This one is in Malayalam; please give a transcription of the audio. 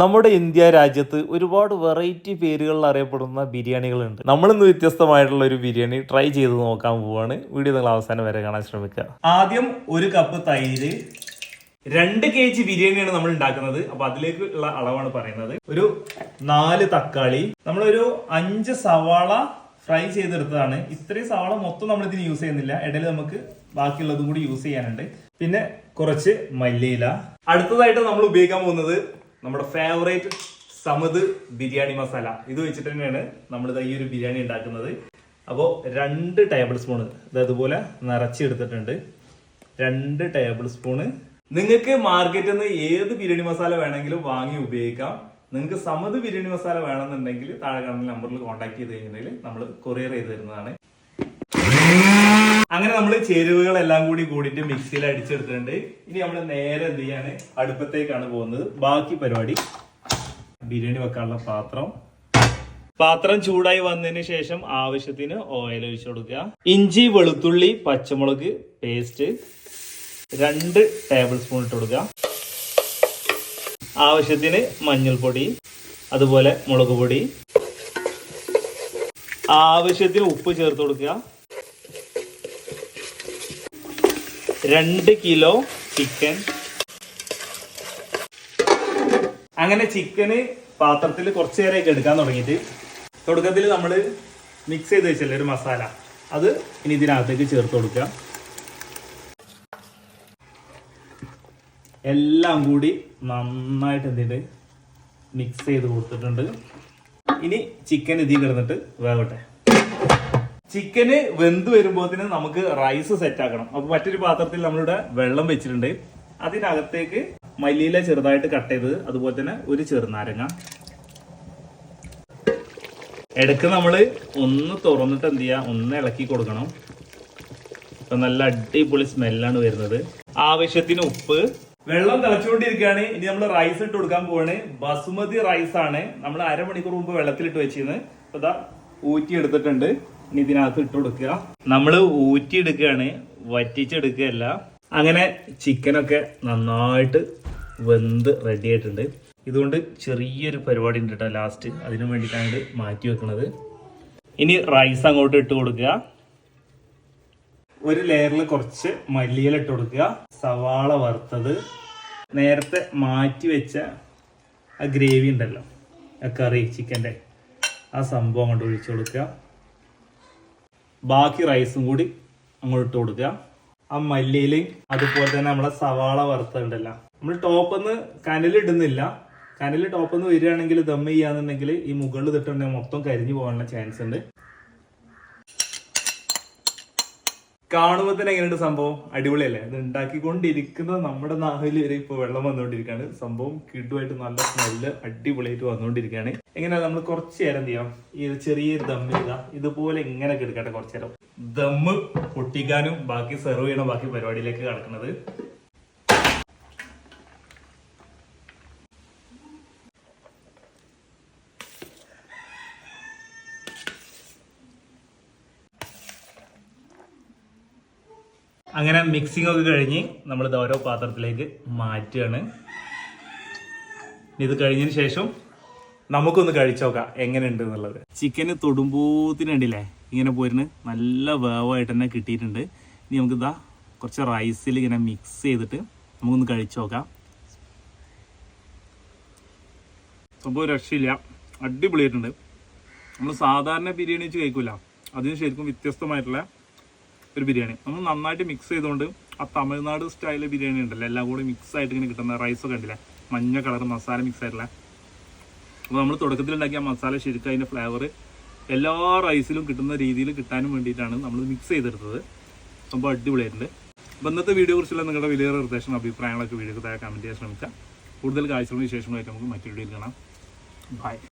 നമ്മുടെ ഇന്ത്യ രാജ്യത്ത് ഒരുപാട് വെറൈറ്റി പേരുകളിൽ അറിയപ്പെടുന്ന ബിരിയാണികളുണ്ട്. നമ്മളിന്ന് വ്യത്യസ്തമായിട്ടുള്ള ഒരു ബിരിയാണി ട്രൈ ചെയ്ത് നോക്കാൻ പോവാണ്. വീഡിയോ നിങ്ങൾ അവസാനം വരെ കാണാൻ ശ്രമിക്കുക. ആദ്യം ഒരു കപ്പ് തൈര് രണ്ട് കെ ജി ബിരിയാണിയാണ് നമ്മൾ ഉണ്ടാക്കുന്നത്. അപ്പൊ അതിലേക്ക് ഉള്ള അളവാണ് പറയുന്നത്. ഒരു നാല് തക്കാളി. നമ്മളൊരു അഞ്ച് സവാള ഫ്രൈ ചെയ്തെടുത്തതാണ്. ഇത്രയും സവാള മൊത്തം നമ്മൾ ഇതിന് യൂസ് ചെയ്യുന്നില്ല. ഇടയിൽ നമുക്ക് ബാക്കിയുള്ളതും കൂടി യൂസ് ചെയ്യാനുണ്ട്. പിന്നെ കുറച്ച് മല്ലിയില. അടുത്തതായിട്ട് നമ്മൾ ഉപയോഗിക്കാൻ പോകുന്നത് നമ്മുടെ ഫേവറേറ്റ് സമത് ബിരിയാണി മസാല. ഇത് വെച്ചിട്ട് തന്നെയാണ് നമ്മൾ ഈ ഒരു ബിരിയാണി ഉണ്ടാക്കുന്നത്. അപ്പോൾ രണ്ട് ടേബിൾ സ്പൂൺ ഇത് അതുപോലെ നിറച്ചെടുത്തിട്ടുണ്ട്. രണ്ട് ടേബിൾ സ്പൂണ് നിങ്ങൾക്ക് മാർക്കറ്റിൽ നിന്ന് ഏത് ബിരിയാണി മസാല വേണമെങ്കിലും വാങ്ങി ഉപയോഗിക്കാം. നിങ്ങൾക്ക് സമത് ബിരിയാണി മസാല വേണമെന്നുണ്ടെങ്കിൽ താഴെ കാണുന്ന നമ്പറിൽ കോൺടാക്ട് ചെയ്ത് കഴിഞ്ഞാൽ നമ്മൾ കൊറിയർ ചെയ്ത് തരുന്നതാണ്. അങ്ങനെ നമ്മൾ ചേരുവകളെല്ലാം കൂടി കൂടിയിട്ട് മിക്സിയിൽ അടിച്ചെടുത്തിട്ടുണ്ട്. ഇനി നമ്മൾ നേരെ എന്ത് ചെയ്യാണ്? അടുപ്പത്തേക്കാണ് പോകുന്നത്. ബാക്കി പരിപാടി. ബിരിയാണി വെക്കാനുള്ള പാത്രം. പാത്രം ചൂടായി വന്നതിന് ശേഷം ആവശ്യത്തിന് ഓയിൽ ഒഴിച്ചു കൊടുക്കുക. ഇഞ്ചി വെളുത്തുള്ളി പച്ചമുളക് പേസ്റ്റ് രണ്ട് ടേബിൾ സ്പൂൺ ഇട്ട് കൊടുക്കുക. ആവശ്യത്തിന് മഞ്ഞൾപ്പൊടി അതുപോലെ മുളക് പൊടി. ആവശ്യത്തിന് ഉപ്പ് ചേർത്ത് കൊടുക്കുക. രണ്ട് കിലോ ചിക്കൻ അങ്ങനെ ചിക്കന് പാത്രത്തിൽ കുറച്ച് നേരമൊക്കെ എടുക്കാൻ തുടങ്ങിയിട്ട് തുടക്കത്തിൽ നമ്മൾ മിക്സ് ചെയ്ത് വെച്ചല്ലേ ഒരു മസാല. അത് ഇനി ഇതിനകത്തേക്ക് ചേർത്ത് കൊടുക്കാം. എല്ലാം കൂടി നന്നായിട്ട് എന്തിട്ട് മിക്സ് ചെയ്ത് കൊടുത്തിട്ടുണ്ട്. ഇനി ചിക്കൻ ഇതിൽ കിടന്നിട്ട് വേവട്ടെ. ചിക്കന് വെന്ത് വരുമ്പോഴത്തേന് നമുക്ക് റൈസ് സെറ്റ് ആക്കണം. അപ്പൊ മറ്റൊരു പാത്രത്തിൽ നമ്മളിവിടെ വെള്ളം വെച്ചിട്ടുണ്ട്. അതിനകത്തേക്ക് മല്ലിയില ചെറുതായിട്ട് കട്ട് ചെയ്തത് അതുപോലെ തന്നെ ഒരു ചെറുനാരങ്ങ. ഇടയ്ക്ക് നമ്മൾ ഒന്ന് തുറന്നിട്ട് എന്ത് ചെയ്യുക ഒന്ന് ഇളക്കി കൊടുക്കണം. അപ്പൊ നല്ല അടിപൊളി സ്മെല്ലാണ് വരുന്നത്. ആവശ്യത്തിന് ഉപ്പ്. വെള്ളം തിളച്ചുകൊണ്ടിരിക്കുകയാണ്. ഇനി നമ്മൾ റൈസ് ഇട്ട് കൊടുക്കാൻ പോവാണ്. ബസുമതി റൈസ് ആണ്. നമ്മൾ അരമണിക്കൂർ മുമ്പ് വെള്ളത്തിലിട്ട് വെച്ചിരുന്നത്. അപ്പൊ ഊറ്റി എടുത്തിട്ടുണ്ട് ഇനി ഇതിനകത്ത് ഇട്ട് കൊടുക്കുക. നമ്മൾ ഊറ്റി എടുക്കുകയാണ് വറ്റിച്ചെടുക്കുകയല്ല. അങ്ങനെ ചിക്കനൊക്കെ നന്നായിട്ട് വെന്ത് റെഡി ആയിട്ടുണ്ട്. ഇതുകൊണ്ട് ചെറിയൊരു പരിപാടി ഉണ്ട് കേട്ടോ ലാസ്റ്റ് അതിനു വേണ്ടിയിട്ടാണ് മാറ്റി വെക്കുന്നത് ഇനി റൈസ് അങ്ങോട്ട് ഇട്ട് കൊടുക്കുക. ഒരു ലെയറിൽ കുറച്ച് മല്ലിയില ഇട്ട് കൊടുക്കുക. സവാള വറുത്തത്. നേരത്തെ മാറ്റി വെച്ച ആ ഗ്രേവി ഉണ്ടല്ലോ ആ കറി ചിക്കന്റെ ആ സംഭവം അങ്ങോട്ട് ഒഴിച്ചു കൊടുക്കുക. ബാക്കി റൈസും കൂടി അങ്ങോട്ട് ഇട്ട് കൊടുക്കുക. ആ മല്ലിയിൽ അതുപോലെ തന്നെ നമ്മളെ സവാള വറുത്തുണ്ടല്ലോ നമ്മൾ ടോപ്പൊന്ന് കനലിടുന്നില്ല കനൽ ടോപ്പൊന്ന് വരികയാണെങ്കിൽ ദമ്മ ചെയ്യാന്നുണ്ടെങ്കിൽ ഈ മുകളിൽ തിട്ടുണ്ടെങ്കിൽ മൊത്തം കരിഞ്ഞു പോകാനുള്ള ചാൻസ് ഉണ്ട്. കാണുമ്പോൾ തന്നെ എങ്ങനെയുണ്ട് സംഭവം? അടിപൊളിയല്ലേ? അത് ഉണ്ടാക്കിക്കൊണ്ടിരിക്കുന്നത് നമ്മുടെ നാവിൽ വരെ ഇപ്പൊ വെള്ളം വന്നുകൊണ്ടിരിക്കുകയാണ്. സംഭവം കിഡുമായിട്ട് നല്ല സ്മെല്ല് അടിപൊളിയായിട്ട് വന്നുകൊണ്ടിരിക്കുകയാണ്. എങ്ങനെയാ നമ്മൾ കുറച്ച് നേരം ചെയ്യാം? ഈ ചെറിയ ദമ്മ ഇതുപോലെ ഇങ്ങനെ എടുക്കട്ടെ കുറച്ച് നേരം. ദമ്മ് പൊട്ടിക്കാനും ബാക്കി സെർവ് ചെയ്യണം ബാക്കി പരിപാടിയിലേക്ക് കടക്കുന്നത്. അങ്ങനെ മിക്സിംഗ് ഒക്കെ കഴിഞ്ഞ് നമ്മൾ ഇത് ഓരോ പാത്രത്തിലേക്ക് മാറ്റുകയാണ്. ഇത് കഴിഞ്ഞതിന് ശേഷം നമുക്കൊന്ന് കഴിച്ചു നോക്കാം എങ്ങനെയുണ്ട് എന്നുള്ളത്. ചിക്കന് തൊടുമ്പോത്തിനുണ്ടല്ലേ? ഇങ്ങനെ പോരുന്ന്. നല്ല വേവായിട്ട് തന്നെ കിട്ടിയിട്ടുണ്ട്. ഇനി നമുക്ക് ഇതാ കുറച്ച് റൈസിൽ ഇങ്ങനെ മിക്സ് ചെയ്തിട്ട് നമുക്കൊന്ന് കഴിച്ചു നോക്കാം. സംഭവം രക്ഷയില്ല. അടിപൊളിയായിട്ടുണ്ട്. നമ്മൾ സാധാരണ ബിരിയാണി വെച്ച് കഴിക്കൂല. അതിന് ശരിക്കും വ്യത്യസ്തമായിട്ടുള്ള ഒരു ബിരിയാണി. നമ്മൾ നന്നായിട്ട് മിക്സ് ചെയ്തുകൊണ്ട് ആ തമിഴ്നാട് സ്റ്റൈലിലെ ബിരിയാണി ഉണ്ടല്ലോ എല്ലാം കൂടി മിക്സ് ആയിട്ട് ഇങ്ങനെ കിട്ടുന്ന റൈസൊക്കെ ഉണ്ടല്ലേ മഞ്ഞ കളർ മസാല മിക്സ് ആയിട്ടുള്ള. അപ്പോൾ നമ്മൾ തുടക്കത്തിൽ ഉണ്ടാക്കിയ മസാല ശരിക്കും അതിന്റെ ഫ്ലേവർ എല്ലാ റൈസിലും കിട്ടുന്ന രീതിയിൽ കിട്ടാനും വേണ്ടിയിട്ടാണ് നമ്മൾ മിക്സ് ചെയ്തെടുത്തത്. സംഭവം അടിപൊളിയായിട്ടുണ്ട്. അപ്പോൾ ഇന്നത്തെ വീഡിയോ കുറിച്ചുള്ള നിങ്ങളുടെ വലിയ നിർദ്ദേശം അഭിപ്രായങ്ങളൊക്കെ വീഡിയോ താഴെ കമന്റ് ചെയ്യാൻ ശ്രമിക്കാം. കൂടുതൽ കാഴ്ചകളും വിശേഷങ്ങളായിട്ട് നമുക്ക് മറ്റൊരു വീഡിയോയിൽ കാണാം. ബൈ